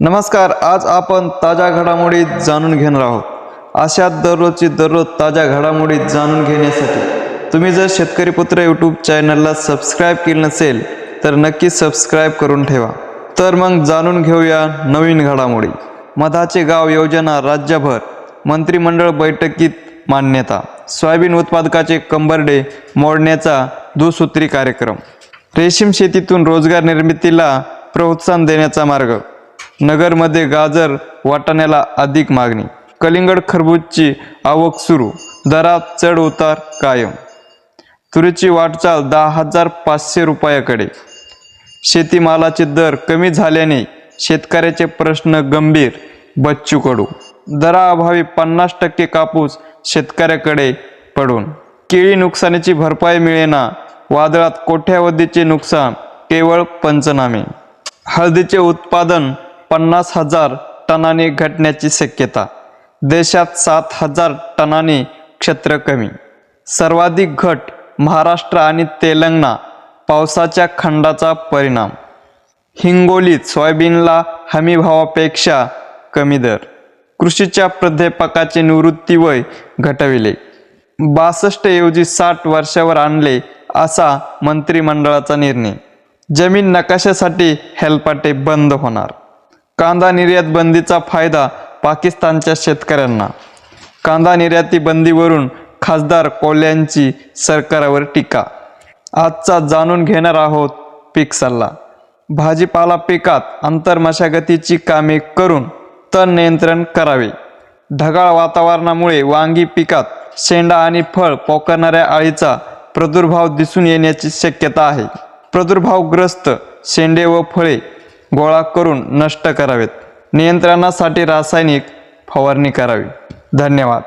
नमस्कार आज आपण ताज्या घडामोडी जाणून घेणार आहोत. अशा दररोजची दररोज ताज्या घडामोडी जाणून घेण्यासाठी तुम्ही जर शेतकरी पुत्र यूट्यूब चॅनलला सबस्क्राईब केलं नसेल तर नक्की सबस्क्राईब करून ठेवा. तर मग जाणून घेऊया नवीन घडामोडी. मधाचे गाव योजना राज्यभर मंत्रिमंडळ बैठकीत मान्यता. सोयाबीन उत्पादकाचे कंबरडे मोडण्याचा दुसूत्री कार्यक्रम. रेशीम शेतीतून रोजगार निर्मितीला प्रोत्साहन देण्याचा मार्ग. नगरमध्ये गाजर वाटाण्याला अधिक मागणी. कलिंगड खरबूजची आवक सुरू. दरात चढ उतार कायम. तुरीची वाटचाल दहा हजार पाचशे रुपयाकडे. शेतीमालाचे दर कमी झाल्याने शेतकऱ्याचे प्रश्न गंभीर. बच्चू कडू दराअभावी पन्नास टक्के कापूस शेतकऱ्याकडे पडून. केळी नुकसानीची भरपाई मिळेना. वादळात कोट्यावधीचे नुकसान केवळ पंचनामे. हळदीचे उत्पादन पन्नास हजार टनाने घटण्याची शक्यता. देशात सात हजार टनाने क्षेत्र कमी. सर्वाधिक घट महाराष्ट्र आणि तेलंगणा पावसाच्या खंडाचा परिणाम. हिंगोलीत सोयाबीनला हमीभावापेक्षा कमी दर. कृषीच्या प्राध्यापकाचे निवृत्ती वय घटविले. बासष्ट ऐवजी साठ वर्षावर आणले असा मंत्रिमंडळाचा निर्णय. जमीन नकाशासाठी हेलपाटे बंद होणार. कांदा निर्यात बंदीचा फायदा पाकिस्तानच्या शेतकऱ्यांना. कांदा निर्याती बंदीवरून खासदार कोल्यांची सरकारावर टीका. आजचा जाणून घेणार आहोत पीक सल्ला. भाजीपाला पिकात आंतरमशागतीची कामे करून तण नियंत्रण करावे. ढगाळ वातावरणामुळे वांगी पिकात शेंडा आणि फळ पोकरणाऱ्या अळीचा प्रादुर्भाव दिसून येण्याची शक्यता आहे. प्रादुर्भावग्रस्त शेंडे व फळे गोळा करून नष्ट करावेत. नियंत्रणासाठी रासायनिक फवारणी करावी. धन्यवाद.